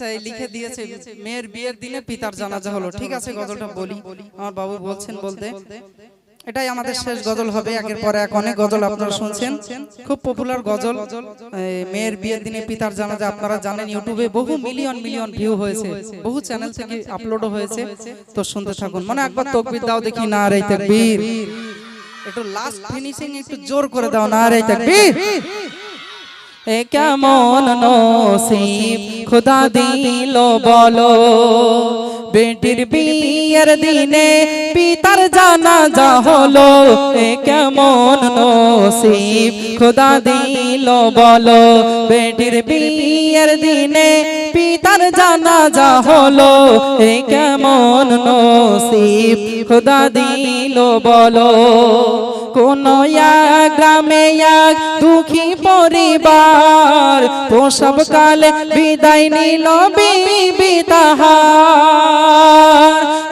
আচ্ছা এই লিখে দিয়েছে মেয়ের বিয়ের দিনে পিতার জানাজা হলো। ঠিক আছে গজলটা বলি। আমার বাবু বলছেন বলতে। এটাই আমাদের শেষ গজল হবে। একের পরে এক অনেক গজল আপনারা শুনছেন। খুব পপুলার গজল। মেয়ের বিয়ের দিনে পিতার জানাজা আপনারা জানেন ইউটিউবে বহু মিলিয়ন মিলিয়ন ভিউ হয়েছে। বহু চ্যানেল থেকে আপলোডও হয়েছে। তো শুনতে থাকুন। মানে একবার তকবির দাও দেখি না রে তাকবীর। একটু লাস্ট ফিনিশিং একটু জোর করে দাও না রে তাকবীর। কেমন নসিব? খুদা দিল বলো। বেটির বিয়ের দিনে পিতার জানাজা হলো। এ কেমন নসিব? খুদা দিল বলো। বেটির বিয়ের দিনে পিতার জানাজা হলো। এ কেমন নসিব? খুদা দিল বলো। কোন গ্রামে এক দুঃখী পরিবার প্রসব কালে বিদায় নিল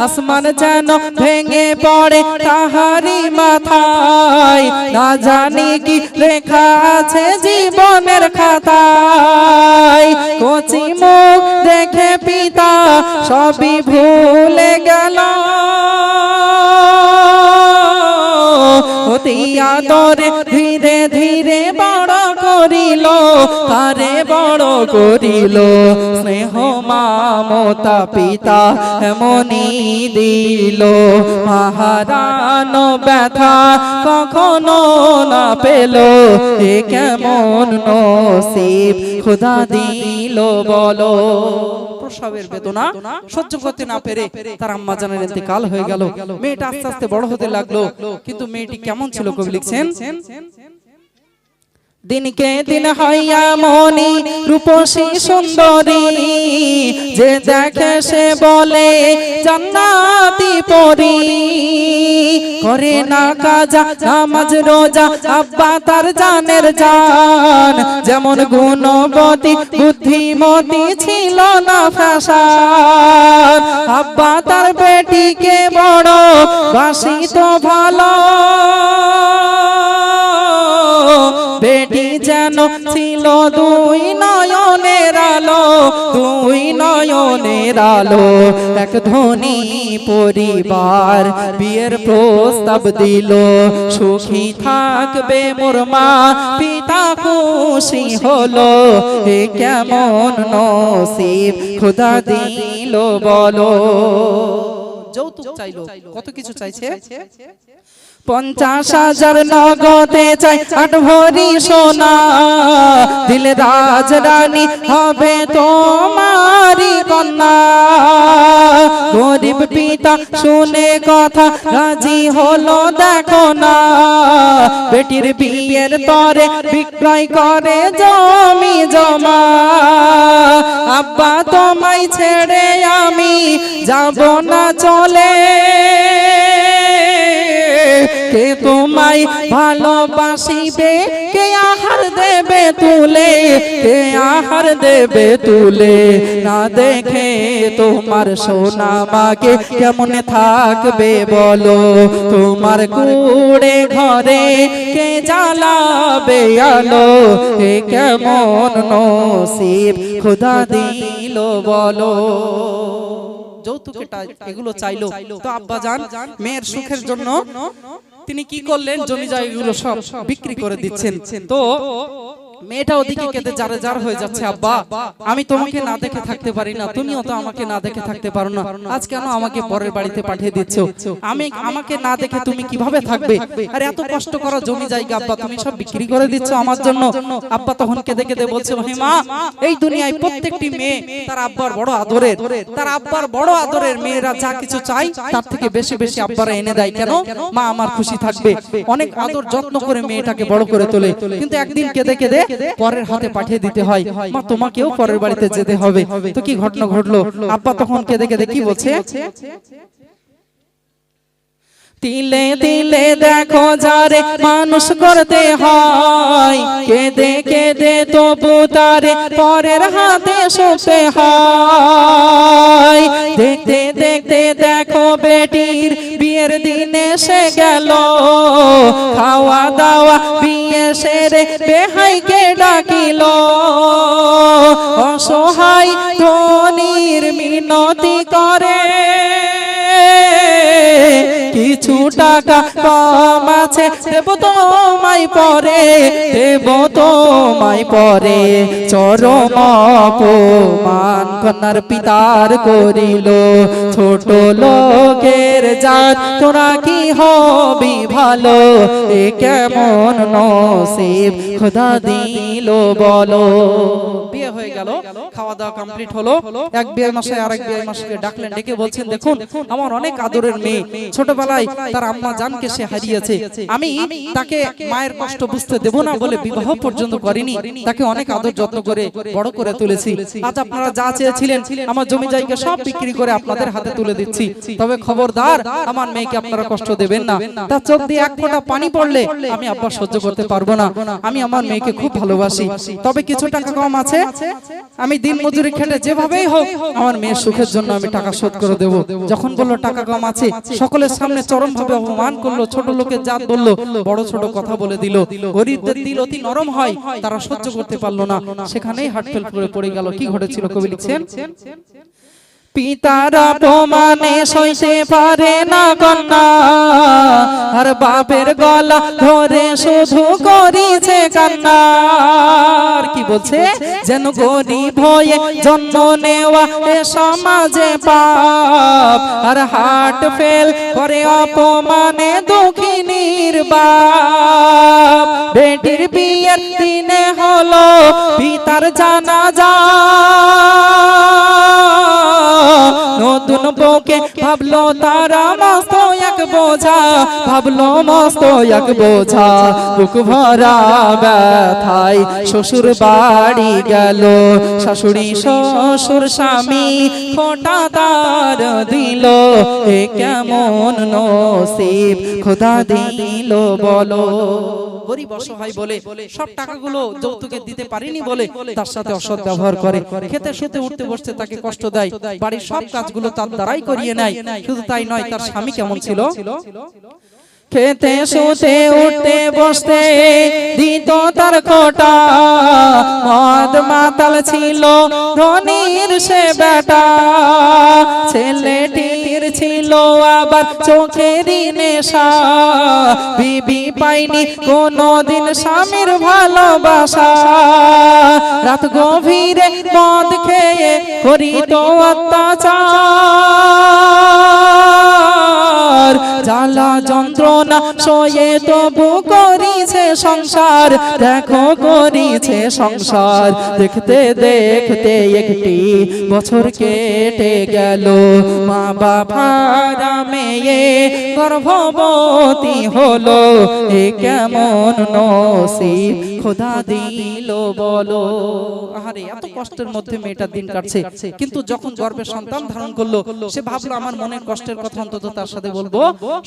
আসমান যেন ভেঙে পড়ে তাহারি মাথায়। না জানি কি লেখা আছে জীবনের খাতায়। কচি মুখ দেখে পিতা সবই ভুলে গেল অতি আদরে ধীরে ধীরে বড় করিল, তারে বড় করিল। স্নেহ মামতা পিতা এমনি দিল। মহারান ব্যথা কখনো না পেল, এ কেমন নসিব খুদা দিল বলো। প্রসবের হয়ে গেল। মেয়েটা আস্তে আস্তে বড় হতে লাগল, কিন্তু মেয়েটি কেমন ছিল কবি লিখছেন? দিনকে দিন হইয়া মনি রূপসী সুন্দরী। যে দেখে সে বলে জান্নাতি পরি। করে না কাজা নামাজ রোজা আব্বা তার জানের জান। যেমন গুণবতী বুদ্ধিমতী ছিল না ফ্যাশন। আব্বা তার বেটিকে বড় বাসি তো ভালো। যেন ছিল দুই নয়নের আলো, দুই নয়নের আলো। এক ধনী পরিবার বিয়ের প্রস্তাব দিল, সুখী থাকবে মোর মা, পিতা খুশি হলো। এ কেমন নসিব, খোদা দিল বলো। যৌতুক চাইলো, কত কিছু চাইছে? পঞ্চাশ হাজার নগদে চাই, আট ভরি সোনা। দিল রাজ রানী হবে তোমারি কন্যা। গরিব পিতা শুনে কথা, রাজি হলো দেখো না। বেটির বিয়ের তরে বিক্রয় করে জমি জমা। আব্বা তোমায় ছেড়ে আমি যাব না চলে। কে তোমায় ভালোবাসিবে? কে আহার দেবে তুলে? কে আহার দেবে তুলে? না দেখে তোমার সোনা মাকে কেমন থাকবে বলো? তোমার কুড়ে ঘরে কে জ্বালাবে আলো? কে কেমন নসিব খোদা দিল বলো? যৌতুকটা এগুলো চাইলো। তো আব্বা জান মেয়ের সুখের জন্য তিনি কি করলেন? জমি জায়গাগুলো সব বিক্রি করে দিচ্ছেন। তো মেয়েটা ওদিকে কেঁদে যারে যার হয়ে যাচ্ছে আব্বা। আমি তোমাকে না দেখে থাকতে পারি না। তুমিও তো আমাকে না দেখে থাকতে পারো না। আজ কেন আমাকে পরের বাড়িতে পাঠিয়ে দিচ্ছ। আমি আমাকে না দেখে তুমি কীভাবে থাকবে? আর এত কষ্ট করা জমি জায়গা আব্বা তুমি সব বিক্রি করে দিচ্ছ আমার জন্য। আব্বা তখন কেঁদে কেঁদে বলছে হে মা এই দুনিয়ায় প্রত্যেকটি মেয়ে তার আব্বার বড় আদরের তার আব্বার বড় আদরের মেয়েরা যা কিছু চাই তার থেকে বেশি বেশি আব্বারা এনে দেয় কেন মা আমার খুশি থাকবে অনেক আদর যত্ন করে মেয়েটাকে বড় করে তোলে কিন্তু একদিন কেঁদে কেঁদে পরের হাতে পাঠিয়ে দিতে হয়। মা তোমাকেও পরের বাড়িতে যেতে হবে। তো কি ঘটনা ঘটলো? আব্বা তখন কেঁদে কেঁদে কি বলছে? তিলে তিলে দেখো যারে মানুষ করতে হয়। কেঁদে কেঁদে তবু তারে পরের হাতে শুতে হয়। দেখতে দেখতে দেখো বেটির বিয়ের দিনে সে গেল। খাওয়া দাওয়া বিয়ে সেরে বেহাইকে ডাকিল। অসহায় ধনির মিনতি করে। টাকা কম আছে, দেব পরে দেব পরে। চরম অপমান কন্যার পিতার করিল, ছোট লোকের জাত, তোরা কি হবি ভালো? এ কেমন নসিব, খোদা দিল বলো। হয়ে গেল। খাওয়া দাওয়া কমপ্লিট হলো। এক বিয়ে মাসে আরেক বিয়ে মাসে ডাকলেন। ডেকে বলছেন দেখুন আমার অনেক আদরের মেয়ে। ছোটবেলায় তার আম্মা জানকে সে হারিয়েছে। আমি তাকে মায়ের কষ্ট বুঝতে দেব না বলে বিবাহ পর্যন্ত করিনি। তাকে অনেক আদর যত্ন করে বড় করে তুলেছি। আজ আপনারা যা চেয়েছিলেন আমার জমি জায়গা সব বিক্রি করে আপনাদের হাতে তুলে দিচ্ছি। তবে খবরদার আমার মেয়েকে আপনারা কষ্ট দেবেন না। তার চোখ দিয়ে এক ফোঁটা পানি পড়লে আমি আব্বা সহ্য করতে পারব না। আমি আমার মেয়েকে খুব ভালোবাসি তবে কিছু টাকা কম আছে আমি দিন মজুরি খেটে যেভাবেই হোক আমার মেয়ের সুখের জন্য আমি টাকা শোধ করে দেব। যখন বলল টাকা কম আছে সকলের সামনে চরম ভাবে অপমান করল ছোট লোকের জাত বলল বড় ছোট কথা বলে দিল গরিবদের দিল অতি নরম হয় তারা সহ্য করতে পারল না। সেখানেই হাটফেল করে পড়ে গেল কি ঘটেছিল কবি লিখছেন? পিতার অপমানে সইতে পারে না কন্যা। আর বাপের গলা ধরে শুধু করিছে কান্না। কি বলছে? যেন গরিব হয়ে জন্ম নেওয়া এ সমাজে পাপ। আর হাট ফেল করে অপমানে দুঃখিনীর বাপ বেটির বিয়ের দিনে হলো পিতার জানা যা নতুন বউকে ভাবলো তারা মস্ত এক বোঝা, ভাবলো মস্ত এক বোঝা, বুক ভরা ব্যথায় শ্বশুর বাড়ি গেল। শাশুড়ি, শ্বশুর স্বামী ফোটা তার দিল। কেমন নসিব, খোদা দিল বলো। গরিব অসহায় বলে সব টাকাগুলো যৌতুকে দিতে পারিনি বলে তার সাথে অসৎ ব্যবহার করে। খেতে সেতে উঠতে বসতে তাকে কষ্ট দেয়। বাড়ির সব কাজগুলো তার দ্বারাই করিয়ে নেয়। শুধু তাই নয় তার স্বামী কেমন ছিল? খেতে শুতে উঠতে বসতে দিত তার কোটা মদ মাতাল ছিল ধনির সে বেটা। ছেলেটির ছিল আবার চোখেরই নেশা। বিবি পাইনি কোনদিন স্বামীর ভালোবাসা। রাত গভীরে মদ খেয়ে করিত অত্যাচার। জ্বালা যন্ত্রণা সয়ে তবু করিছে সংসার। দেখো করিছে সংসার। দেখতে দেখতে একটি বছর কেটে গেল। মা বাবারা মেয়ে গর্ভবতী হলো। এ কেমন নসিব খোদা দিল বলো। আরে এত কষ্টের মধ্যে মেয়েটার দিন কাটছে। কিন্তু যখন গর্ভে সন্তান ধারণ করল, সে ভাবলো, আমার মনের কষ্টের কথা অন্তত তার সাথে বলব।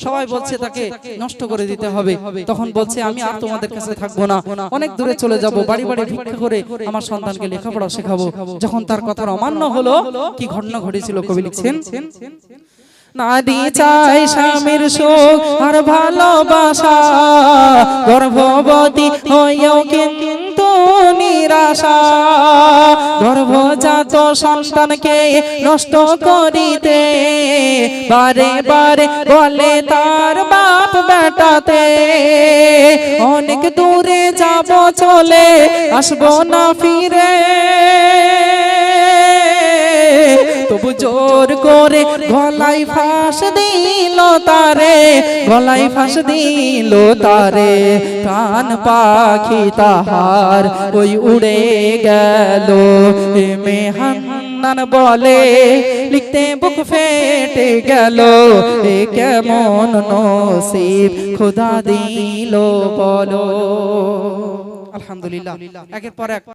সবাই বলছে তাকে নষ্ট করে দিতে হবে। তখন বলছে, আমি আর তোমাদের কাছে থাকব না। অনেক দূরে চলে যাব, বাড়ি বাড়ি ভিক্ষা করে আমার সন্তানকে লেখাপড়া শেখাবো। যখন তার কথার অমান্য হলো, কি ঘটনা ঘটেছিল কবি লিখছেন? নারী চাই স্বামীর সুখ আর ভালোবাসা, গর্ভবতী হয়েও কিন্তু নিরাশা। গর্ভজাত সন্তানকে নষ্ট করিতে বারে বারে বলে তার বাপ বেটাতে, অনেক দূরে যাব, চলে আসব না ফিরে। তবু জোর করে গলাই ফাঁস দিল তারে গলাই ফাঁস দিল তারে। প্রাণ পাখি তাহার ওই উড়ে গেল। এমে হান্নান বলে, লিখতে বুক ফেটে গেল। এ কেমন নসিব খোদা দিল বলো। আলহামদুলিল্লাহ। একের পর এক।